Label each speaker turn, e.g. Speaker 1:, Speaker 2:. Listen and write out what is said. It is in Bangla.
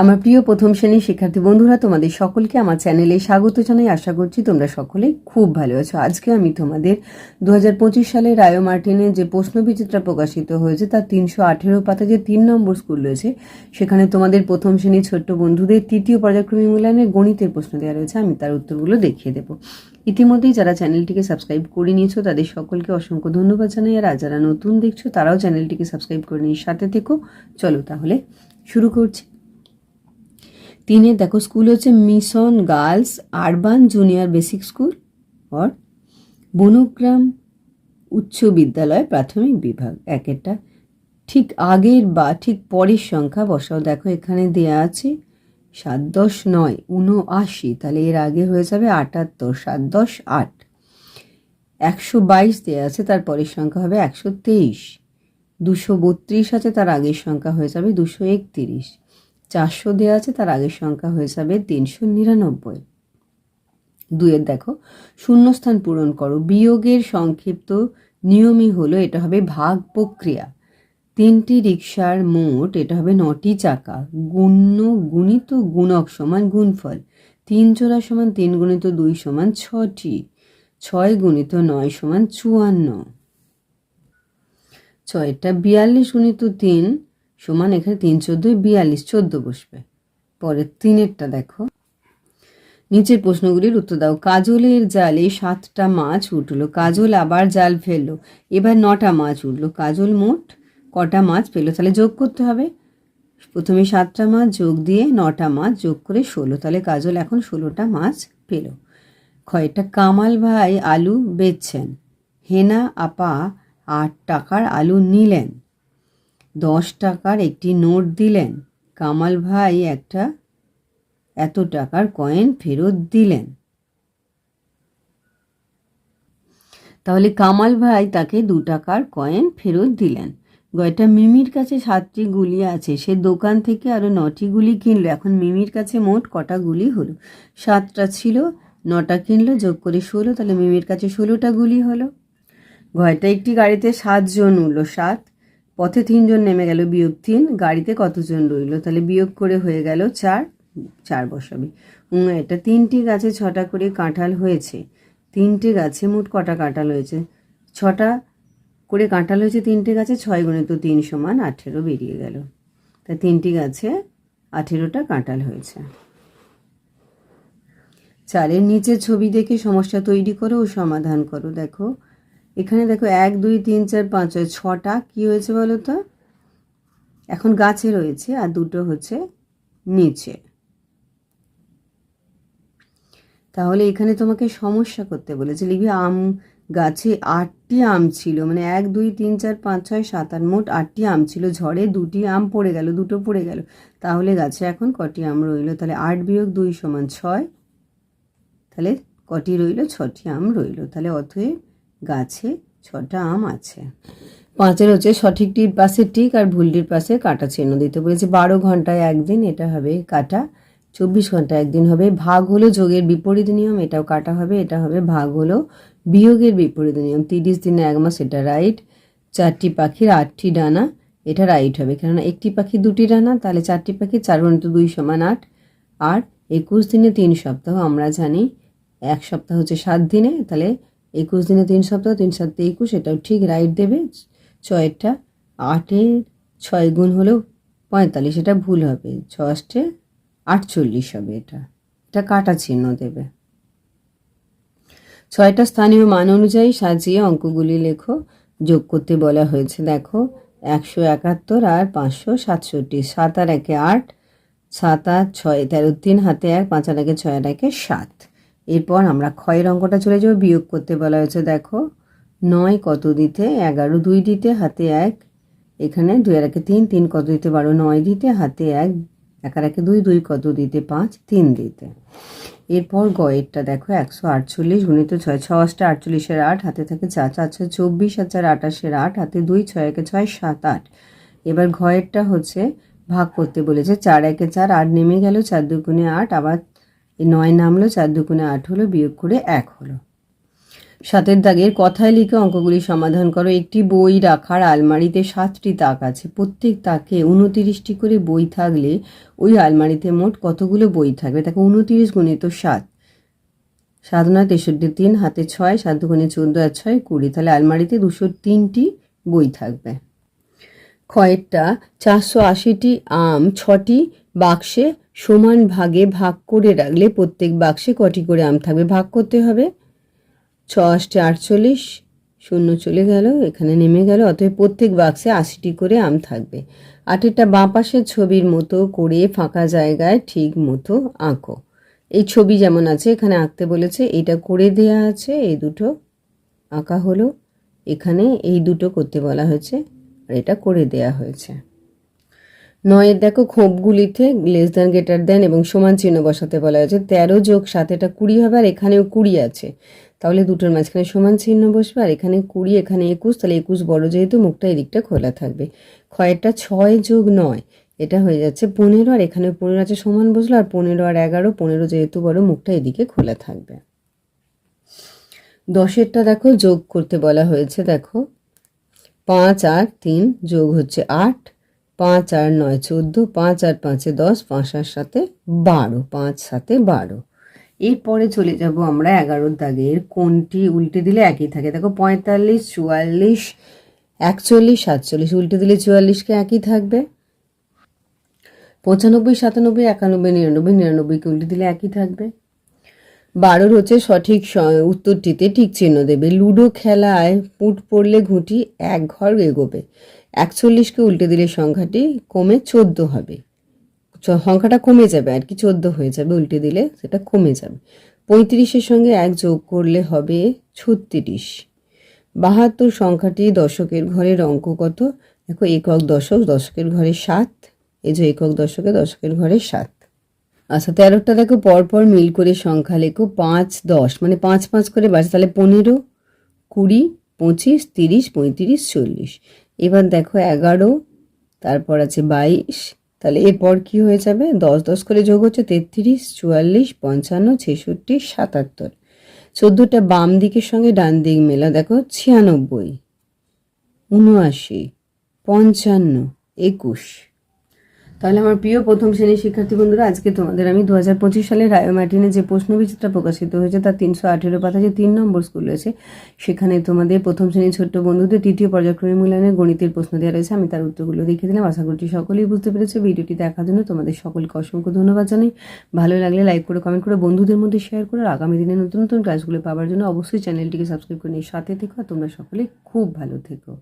Speaker 1: আমার প্রিয় প্রথম শ্রেণির শিক্ষার্থী বন্ধুরা, তোমাদের সকলকে আমার চ্যানেলে স্বাগত জানাই। আশা করছি তোমরা সকলে খুব ভালো আছো। আজকে আমি তোমাদের দু সালে রায়ো মার্টিনের যে প্রশ্নবিচিত্রা প্রকাশিত হয়েছে, তার তিনশো আঠেরো পাতা যে তিন নম্বর স্কুল রয়েছে, সেখানে তোমাদের প্রথম শ্রেণির ছোট্ট বন্ধুদের তৃতীয় পর্যায়ক্রমিক মূল্যায়নের গণিতের প্রশ্ন দেওয়া রয়েছে। আমি তার উত্তরগুলো দেখিয়ে দেবো। ইতিমধ্যেই যারা চ্যানেলটিকে সাবস্ক্রাইব করে নিয়েছো, তাদের সকলকে অসংখ্য ধন্যবাদ জানাই। আর যারা নতুন দেখছ, তারাও চ্যানেলটিকে সাবস্ক্রাইব করে নিয়ে সাথে থেকো। চলো তাহলে শুরু করছি। তিনে দেখো, স্কুল হচ্ছে mission girls, urban junior basic school or Bongram উচ্চ বিদ্যালয় প্রাথমিক বিভাগ, এক একটা। ঠিক আগের বা ঠিক পরের সংখ্যা বসাও। দেখো, এখানে দেয়া আছে সাত দশ নয়, উনআশি। তাহলে এর আগে হয়ে যাবে আটাত্তর, সাত দশ আট। একশো বাইশ দেওয়া আছে, তার পরের সংখ্যা হবে একশো তেইশ। দুশো বত্রিশ আছে, তার আগের সংখ্যা হয়ে যাবে দুশো একতিরিশ। চারশো দেওয়া আছে, তার আগের সংখ্যা হয়ে যাবে তিনশো নিরানব্বই। দুয়ের দেখো, শূন্যস্থান পূরণ করো। বিয়োগের সংক্ষিপ্ত নিয়মই হলো, এটা হবে ভাগ প্রক্রিয়া। তিনটি রিক্সার মোট, এটা হবে নটি চাকা। গুণ্য গুণিত গুণক সমান গুণফল। তিন জোড়া সমান তিন গুণিত দুই সমান ছটি। ছয় গুণিত নয় সমান চুয়ান্ন। ছয়টা বিয়াল্লিশ গুণিত তিন সমান এখানে তিন চোদ্দোই, বিয়াল্লিশ, চোদ্দ বসবে। পরের তিনেরটা দেখো। নিচের প্রশ্নগুলির উত্তর দাও। কাজলের জালে সাতটা মাছ উঠল। কাজল আবার জাল ফেলল। এবার নটা মাছ উঠল। কাজল মোট কটা মাছ পেল তাহলে যোগ করতে হবে। প্রথমে সাতটা মাছ যোগ দিয়ে নটা মাছ যোগ করে ষোলো। তাহলে কাজল এখন ষোলোটা মাছ পেল। কয়টা? কামাল ভাই আলু বেচছেন। হেনা আপা আট টাকার আলু নিলেন। দশ টাকার একটি নোট দিলেন। কামাল ভাই একটা এত টাকার কয়েন ফেরত দিলেন। তাহলে কামাল ভাই তাকে দু টাকার কয়েন ফেরত দিলেন। গয়টা মিমির কাছে সাতটি গুলি আছে, সে দোকান থেকে আরও নটি গুলি কিনলো। এখন মিমির কাছে মোট কটা গুলি হলো? সাতটা ছিল, নটা কিনলো, যোগ করে ষোলো, তাহলে মিমির কাছে ষোলোটা গুলি হলো। ঘয়টা একটি গাড়িতে সাতজন উঠল, সাত পথে তিনজন নেমে গেল, বিয়োগ তিন, গাড়িতে কতজন রইল? তাহলে বিয়োগ করে হয়ে গেল চার চার বসাবে। এটা তিনটি গাছে ছটা করে কাঁঠাল হয়েছে। তিনটে গাছে মোট কটা কাঁঠাল হয়েছে? ছটা করে কাঁঠাল হয়েছে তিনটে গাছে, ছয় গুণে তো তিন সমান আঠেরো বেরিয়ে গেল। তা তিনটি গাছে আঠেরোটা কাঁঠাল হয়েছে। চারের নিচে ছবি দেখে সমস্যা তৈরি করো ও সমাধান করো। দেখো এখানে দেখো এক, দুই, তিন, চার, পাঁচ, ছয়, ছটা। কী হয়েছে বলো তো? এখন গাছে রয়েছে আর দুটো হচ্ছে নিচে। তাহলে এখানে তোমাকে সমস্যা করতে বলেছে। লিখবি, আম গাছে আটটি আম ছিল। মানে এক, দুই, তিন, চার, পাঁচ, ছয়, সাত, আট, মোট আটটি আম ছিল। ঝড়ে দুটি আম পড়ে গেল, দুটো পড়ে গেল। তাহলে গাছে এখন কটি আম রইল? তাহলে আট বিয়োগ দুই সমান ছয়। তাহলে কটি রইল? ছটি আম রইল। তাহলে অতএব গাছে ছটা আম আছে। পাঁচের হচ্ছে সঠিকটির পাশে টিক আর ভুলটির পাশে কাটা চিহ্ন দিতে বলেছে। বারো ঘন্টায় একদিন এটা হবে কাটা, চব্বিশ ঘণ্টা একদিন হবে ভাগ হলো যোগের বিপরীত নিয়ম, এটাও কাটা হবে, এটা হবে ভাগ হলো বিয়োগের বিপরীত নিয়ম। তিরিশ দিনে এক মাস, এটা রাইট চারটি পাখির আটটি ডানা, এটা রাইট হবে। কেননা একটি পাখি দুটি ডানা, তাহলে চারটি পাখি চার গুণিত দুই সমান আট। আর একুশ দিনে তিন সপ্তাহ, আমরা জানি এক সপ্তাহ হচ্ছে সাত দিনে, তাহলে একুশ দিনে তিন সপ্তাহ, তিন সাতে একুশ, এটাও ঠিক রাইট দেবে। ছয়টা আটের ছয় গুণ হলেও পঁয়তাল্লিশ, এটা ভুল হবে। ছ অষ্টে আটচল্লিশ হবে এটা। এটা কাটা চিহ্ন দেবে। ছয়টা স্থানীয় মান অনুযায়ী সাজিয়ে অঙ্কগুলি লেখো। যোগ করতে বলা হয়েছে, দেখো, একশো একাত্তর আর পাঁচশো সাতষট্টি। সাত আর একে আট, সাত আর ছয়, তেরো তিন, হাতে এক, পাঁচ আর একে ছয় আর একে সাত। এরপর আমরা ক্ষয়ের অঙ্কটা চলে যাব, বিয়োগ করতে বলা হয়েছে, দেখো, নয় কত দিতে? এগারো, দুই দিতে, হাতে এক, এখানে দুই আর একে তিন তিন কত দিতে? বারো, নয় দিতে, হাতে এক এক আর একে দুই দুই কত দিতে? পাঁচ, তিন দিতে। এরপর গয়েরটা দেখো, একশো আটচল্লিশ গুণিত ছয়, ছ অষ্টা আটচল্লিশের আট, হাতে থাকে চার চার ছয় চব্বিশ, আর চার আটাশের আট, হাতে দুই, ছয় একে ছয়, সাত, আট। এবার ঘয়েরটা হচ্ছে, ভাগ করতে বলেছে, চার একে চার, আট নেমে গেল, চার দুগুণে আট, আবার নয় নামলো, চার দুগুণে আট হলো, বিয়োগ করে এক হলো। সাতের দাগের কথায় লিখে অঙ্কগুলি সমাধান করো। একটি বই রাখার আলমারিতে সাতটি তাক আছে। প্রত্যেক তাকে উনতিরিশটি করে বই থাকলে ওই আলমারিতে মোট কতগুলো বই থাকবে? তাকে উনতিরিশ গুণিত সাত। সাত নয়, তেষট্টি তিন, হাতে ছয়, সাত দুগুণে চোদ্দ আর ছয় কুড়ি। তাহলে আলমারিতে দুশো তিনটি বই থাকবে। কয়েকটা চারশো আশিটি আম ছটি বাক্সে সমান ভাগে ভাগ করে রাখলে প্রত্যেক বাক্সে কটি করে আম থাকবে? ভাগ করতে হবে। ছ আষ্টে আটচল্লিশ, শূন্য চলে গেল, এখানে নেমে গেল, অতএব প্রত্যেক বাক্সে আশিটি করে আম থাকবে। আটেরটা বাঁ পাশের ছবির মতো করে ফাঁকা জায়গায় ঠিক মতো আঁকো। এই ছবি যেমন আছে, এখানে আঁকতে বলেছে এটা করে দেয়া আছে, এই দুটো আঁকা হলো। এখানে এই দুটো করতে বলা হয়েছে। এটা করে দেয়া হয়েছে। নয়ের দেখো খোপগুলিতে লেস দ্যান গেটার দেন এবং সমান চিহ্ন বসাতে বলা হয়েছে। তেরো যোগ সাত, এটা কুড়ি হবে আর এখানেও কুড়ি আছে। তাহলে দুটোর মাঝখানে সমান চিহ্ন বসবে আর এখানে কুড়ি, এখানে একুশ, তাহলে একুশ বড় যেহেতু মুখটা এদিকটা খোলা থাকবে। ক্ষয়েরটা ছয় যোগ নয়, এটা হয়ে যাচ্ছে পনেরো আর এখানে পনেরো আছে সমান বসল আর পনেরো আর এগারো, পনেরো যেহেতু বড় মুখটা এদিকে খোলা থাকবে। দশেরটা দেখো যোগ করতে বলা হয়েছে, দেখো। পাঁচ আর তিন যোগ হচ্ছে আট, পাঁচ আর নয় চোদ্দ, পাঁচ আর পাঁচে দশ, পাঁচ আর সাথে বারো, পাঁচ সাথে বারো। এরপরে চলে যাব আমরা এগারোর দাগের, কোনটি উল্টে দিলে একই থাকে? দেখো পঁয়তাল্লিশ, চুয়াল্লিশ, একচল্লিশ, সাতচল্লিশ, উল্টে দিলে চুয়াল্লিশকে একই থাকবে। পঁচানব্বই, সাতানব্বই, একানব্বই, নিরানব্বই, নিরানব্বইকে উল্টে দিলে একই থাকবে। বারোর হচ্ছে সঠিক উত্তরটিতে ঠিক চিহ্ন দেবে। লুডো খেলায় পুট পড়লে ঘুঁটি এক ঘর এগোবে। একচল্লিশকে উল্টে দিলে সংখ্যাটি কমে চোদ্দ হবে। সংখ্যাটা কমে যাবে আর কি, চোদ্দ হয়ে যাবে। উল্টে দিলে সেটা কমে যাবে। পঁয়ত্রিশের সঙ্গে এক যোগ করলে হবে ছত্রিশ। বাহাত্তর সংখ্যাটি দশকের ঘরের অঙ্ক কত? দেখো, একক দশক, দশকের ঘরে সাত। এই যে একক দশকে দশকের ঘরে সাত। আচ্ছা তেরোটা দেখো, পরপর মিল করে সংখ্যা লেখো, পাঁচ, দশ মানে পাঁচ পাঁচ করে বাড়ছে, তাহলে পনেরো, কুড়ি, পঁচিশ, তিরিশ, পঁয়ত্রিশ, চল্লিশ। এবার দেখো এগারো, তারপর আছে বাইশ, তাহলে এরপর কি হয়ে যাবে? দশ দশ করে যোগ হচ্ছে তেত্রিশ, চুয়াল্লিশ, পঞ্চান্ন, ছেষট্টি, সাতাত্তর। চোদ্দোটা বাম দিকের সঙ্গে ডান দিক মেলা, দেখো ছিয়ানব্বই, উনআশি, পঞ্চান্ন, একুশ। তাহলে আমার প্রিয় প্রথম শ্রেণির শিক্ষার্থী বন্ধুরা, আজকে তোমাদের আমি দু হাজার পঁচিশ সালে রায় মার্টিনে যে প্রশ্ন বিচিত্রা প্রকাশিত হয়েছে, তার তিনশো আঠেরো পাতা যে তিন নম্বর স্কুল রয়েছে, সেখানে তোমাদের প্রথম শ্রেণির ছোট্ট বন্ধুদের তৃতীয় পর্যায়ক্রমে মূল্যায়নের গণিতের প্রশ্ন দেওয়া রয়েছে। আমি তার উত্তরগুলো দেখে দিলাম। আশা করছি সকলেই বুঝতে পেরেছে। ভিডিওটি দেখার জন্য তোমাদের সকলকে অসংখ্য ধন্যবাদ জানাই। ভালো লাগলে লাইক করে, কমেন্ট করে, বন্ধুদের মধ্যে শেয়ার করে আগামী দিনে নতুন নতুন ক্লাসগুলো পাওয়ার জন্য অবশ্যই চ্যানেলটিকে সাবস্ক্রাইব করে নিয়ে সাথে থেকো। তোমরা সকলে খুব ভালো থেকো।